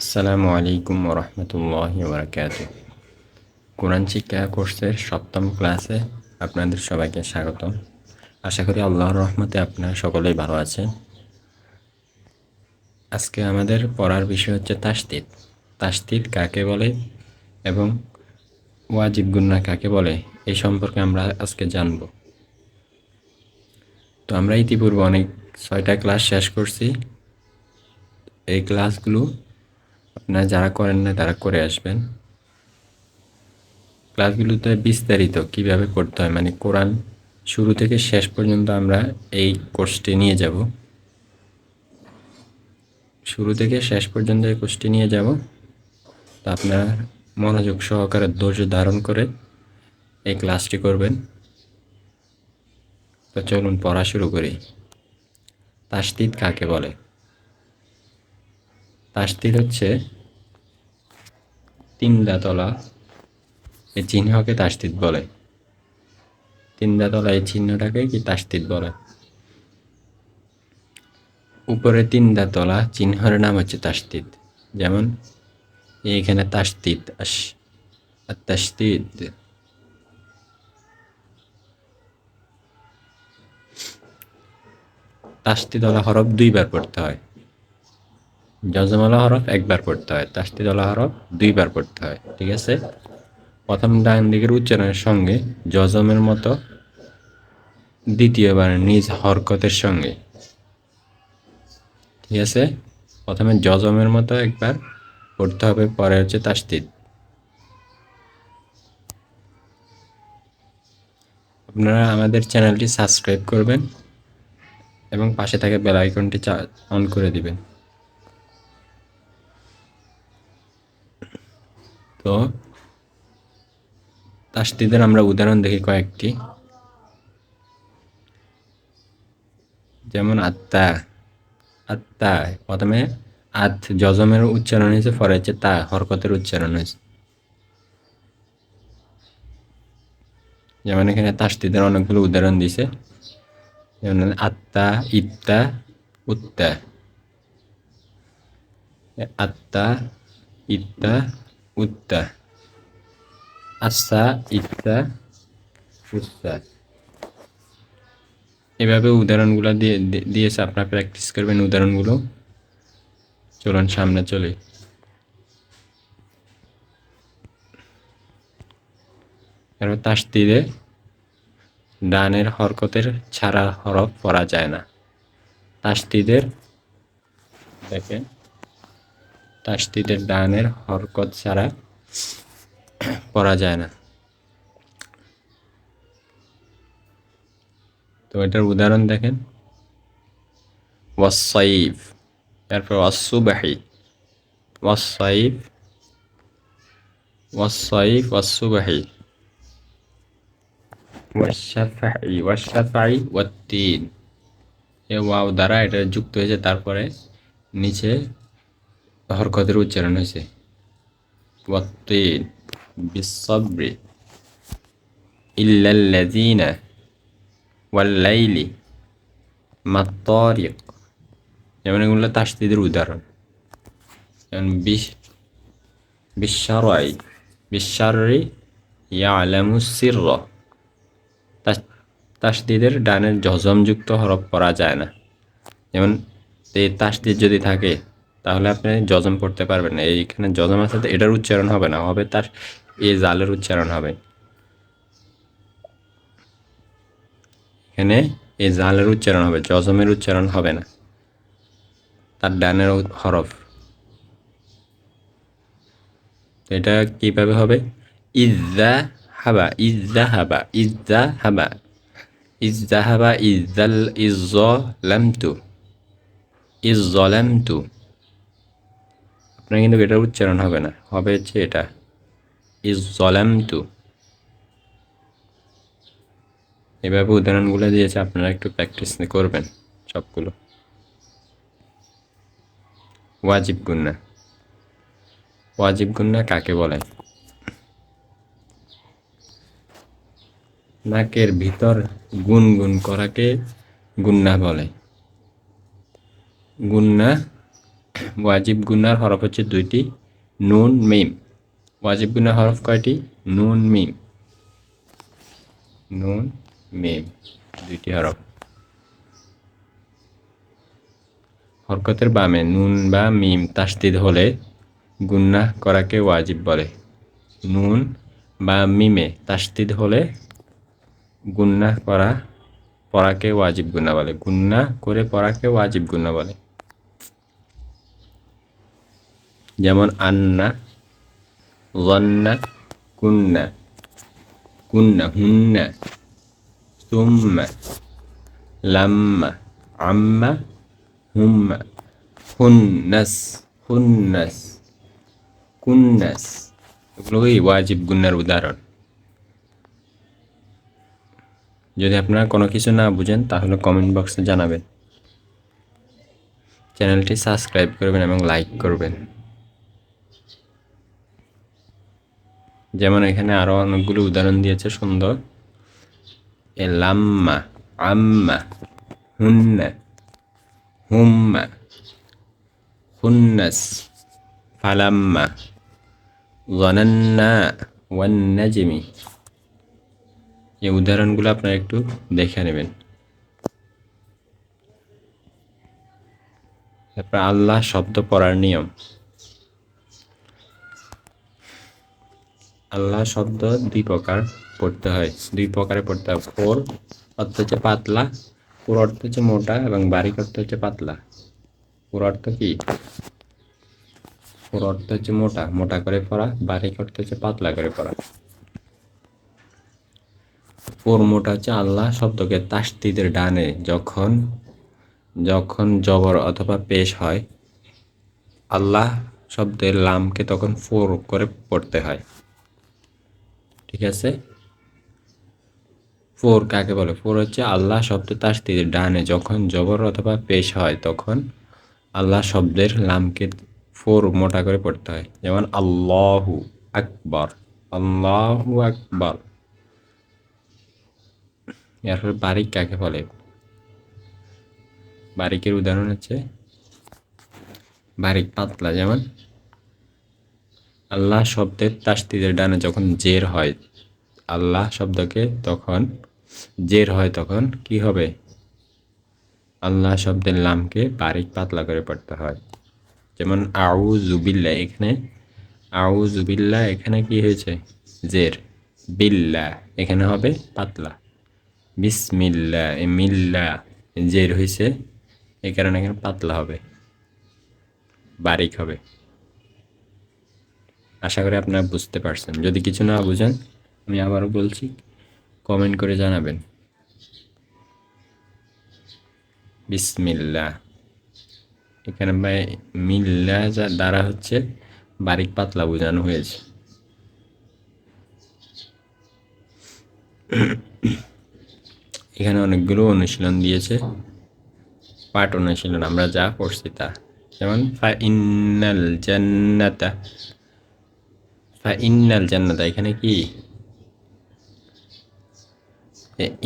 আসসালামু আলাইকুম রহমতুল্লাহ বরকাত কোরআন শিক্ষা কোর্সের সপ্তম ক্লাসে আপনাদের সবাইকে স্বাগতম। আশা করি আল্লাহর রহমতে আপনারা সকলেই ভালো আছেন। আজকে আমাদের পড়ার বিষয় হচ্ছে তাস্তিদ তাস্তিদ কাকে বলে এবং ওয়াজিব গুন্না কাকে বলে এই সম্পর্কে আমরা আজকে জানব। তো আমরা ইতিপূর্বে অনেক ছয়টা ক্লাস শেষ করছি। এই ক্লাসগুলো আপনারা যারা করেন না, তারা করে আসবেন। ক্লাসগুলোতে বিস্তারিত কীভাবে করতে হয় মানে কোরআন শুরু থেকে শেষ পর্যন্ত আমরা এই কোর্সটি নিয়ে যাব। শুরু থেকে শেষ পর্যন্ত এই কোর্সটি নিয়ে যাব। তো আপনারা মনোযোগ সহকারে ধৈর্য ধারণ করে এই ক্লাসটি করবেন। তো চলুন, পড়া শুরু করি। তাস্তিদ কাকে বলে? তাস্তির হচ্ছে তিন দাতলা, এই চিহ্নকে তাস্তিদ বলে। তিন দাতলা এই চিহ্নটাকে কি তাস্তিদ বলে? উপরে তিন দাতলা, চিহ্নের নাম হচ্ছে তাস্তিদ যেমন, এইখানে তাস্তিদ আস তাস্তিদ তাস্তিদলা হরফ দুইবার পড়তে হয়। জজমলা হরফ একবার পড়তে হয় তাস্তিদলা হরফ দুইবার পড়তে হয়, ঠিক আছে? প্রথম ডান দিকের উচ্চারণের সঙ্গে জজমের মতো দ্বিতীয়বার নিজ হরকতের সঙ্গে, ঠিক আছে? প্রথমে জজমের মতো একবার পড়তে হবে, পরে হচ্ছে তাস্তিদ আপনারা আমাদের চ্যানেলটি সাবস্ক্রাইব করবেন এবং পাশে থাকা বেল আইকনটি অন করে দিবেন। তো তাস্তিদের আমরা উদাহরণ দেখি কয়েকটি। যেমন আত্মা আত্মা প্রথমে আত যজমের উচ্চারণ হয়েছে, পরে হচ্ছে তা, হরকতের উচ্চারণ হয়েছে। যেমন এখানে তাস্তিদের অনেকগুলো উদাহরণ দিছে। যেমন আত্মা, ইত্তা, উত্তা। আত্মা, ইত্তা উত্তা আস্তা ইত্তা উত্তা এভাবে উদাহরণগুলো দিয়ে দিয়েছে আপনারা প্র্যাকটিস করবেন উদাহরণগুলো। চলুন, সামনে চলে। এরপর তাস্তিদে ডানের হরকতের ছাড়া হরফ পড়া যায় না। তাস্তিদের দেখেন। তাস্তিদের ডানের হরকত ছাড়া পড়া যায় না। তো এটার উদাহরণ দেখেন। ওয়াসাইফ তারপর ওয়াসুবাহি ওয়াসাইফ ওয়াসাইফ ওয়াসুবাহি ওয়াশাফাই ওয়াশাফাই ওয়াত্তিন। এ ওয়াও দ্বারা এটা যুক্ত হয়েছে, তারপরে নিচে হরকতের উচ্চারণ হয়েছে ওয়াত্তিন বিসবরি ইল্লাল্লাযীনা ওয়াল্লাইলি মাত্তারিক যেমন এগুলো তাসদিদের উদাহরণ। যেমন বিশ বিশ্বরাই বিশ্বরি ইয়ালামু সিরর তাসদিদের ডানের জজমযুক্ত হরফ করা যায় না। যেমন এই তাসদিদ যদি থাকে তাহলে আপনি জজম পড়তে পারবেন না। এইখানে আছে তো এটার উচ্চারণ হবে না, হবে তার এ জালের উচ্চারণ হবে। এখানে এই জালের উচ্চারণ হবে জজমের উচ্চারণ হবে না। তার ডানের হরফ। এটা কীভাবে হবে? ইজা হাবা ইজা হাবা ইজা হাবা। ইজা হাবা ইজাল ইজ লামতু ইজ লামতু আপনার কিন্তু এটার উচ্চারণ হবে না। হবে হচ্ছে এটা। ইজ জলামতু। এভাবে উদাহরণগুলো দিয়েছে, আপনারা একটু প্র্যাকটিস করবেন সবগুলো। ওয়াজিব গুন্না। ওয়াজিব গুন্না কাকে বলে? নাকের ভিতর গুনগুন করাকে গুন্না বলে। গুন্না ওয়াজিব গুনার হরফ হচ্ছে দুইটি, নুন, মিম। ওয়াজিব গুনার হরফ কয়টি? নুন, মিম। নুন, মিম, দুইটি হরফ। হরকতের বামে নুন বা মিম তাসদিদ হলে গুন্না করাকে ওয়াজিব বলে। নুন বা মিমে তাসদিদ হলে গুন্না করা, পড়াকে ওয়াজিব গুন্না বলে। গুন্না করে পড়াকে ওয়াজিব গুন্না বলে। যেমন আন্না গন্না কুন্না কুন্না, হুন্না, সুম্মা, লাম্মা, আম্মা, হুম্মা, হুন্নাস হুন্নাস, কুন্নাস। এগুলোই ওয়াজিব গুন্নার উদাহরণ। যদি আপনারা কোনো কিছু না বুঝেন, তাহলে কমেন্ট বক্সে জানাবেন। চ্যানেলটি সাবস্ক্রাইব করবেন এবং লাইক করবেন। যেমন এখানে আরও অনেকগুলো উদাহরণ দিয়েছে, সুন্দর। এ লাম্মা আম্মা, হুন্না, হুম্মা, হুন্নাস, ফালাম্মা গনান্না ওয়ান্নাজিমি। এই উদাহরণগুলো আপনারা একটু দেখে নেবেন। তারপর আল্লাহ শব্দ পড়ার নিয়ম। আল্লাহ শব্দ দুই প্রকার পড়তে হয়। দুই প্রকারে পড়তে হয়। ফোর অর্থ হচ্ছে পাতলা পুর অর্থ হচ্ছে মোটা এবং বারিক অর্থ হচ্ছে পাতলা। পুর অর্থ কি? পুর অর্থ হচ্ছে মোটা মোটা করে পড়া, বারিক অর্থ হচ্ছে পাতলা করে পড়া। পুর মোটা হচ্ছে আল্লাহ শব্দকে তাস্তিদের ডানে যখন যখন জবর অথবা পেশ হয়, আল্লাহ শব্দের লামকে তখন ফোর করে পড়তে হয়। ঠিক আছে? ফোর কাকে বলে? ফোর হচ্ছে আল্লাহ শব্দ তার স্ত্রীর ডানে। যখন জবর অথবা পেশ হয়, তখন আল্লাহ শব্দের লামকে ফোর মোটা করে পড়তে হয়। যেমন, আল্লাহু আকবর আল্লাহু আকবর। এরপর বারিক কাকে বলে? বারিকের উদাহরণ হচ্ছে বারিক পাতলা। যেমন আল্লাহ শব্দের তাস্তিদের ডানে যখন জের হয়, আল্লাহ শব্দকে তখন জের হয় তখন কি হবে? আল্লাহ শব্দের লামকে বারিক পাতলা করে পড়তে হয়। যেমন আউ জুবিল্লা এখানে আউ জুবিল্লা এখানে কি হয়েছে? জের। বিল্লা এখানে হবে পাতলা। বিসমিল্লা মিল্লা জের হয়েছে এই কারণে এখানে পাতলা হবে, বারিক হবে। আশা করি আপনারা বুঝতে পারছেন। যদি কিছু না বুঝেন, আমি আবারও বলছি কমেন্ট করে জানাবেন। বিসমিল্লা এখানে ভাই, মিল্লা যা দ্বারা হচ্ছে, বারিক পাতলা বোঝানো হয়েছে। এখানে অনেকগুলো অনুশীলন দিয়েছে। পাঠ অনুশীলন, আমরা যা পড়ছি তা। যেমন ফা ইন্নাল জান্নাতা ইন্নাল জান্নাতা, এখানে কি?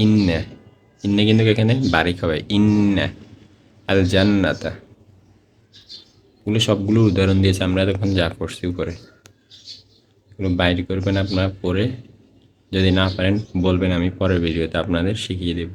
ইন্না। ইন্না কিন্তু এখানে বারিক হবে। ইন্না আল জান্নাতা। এগুলো সবগুলো উদাহরণ দিয়েছে, আমরা তখন যা পড়ছি উপরে। এগুলো বাইর করবেন আপনারা পরে যদি না পারেন বলবেন, আমি পরের ভিডিওতে আপনাদের শিখিয়ে দেবো।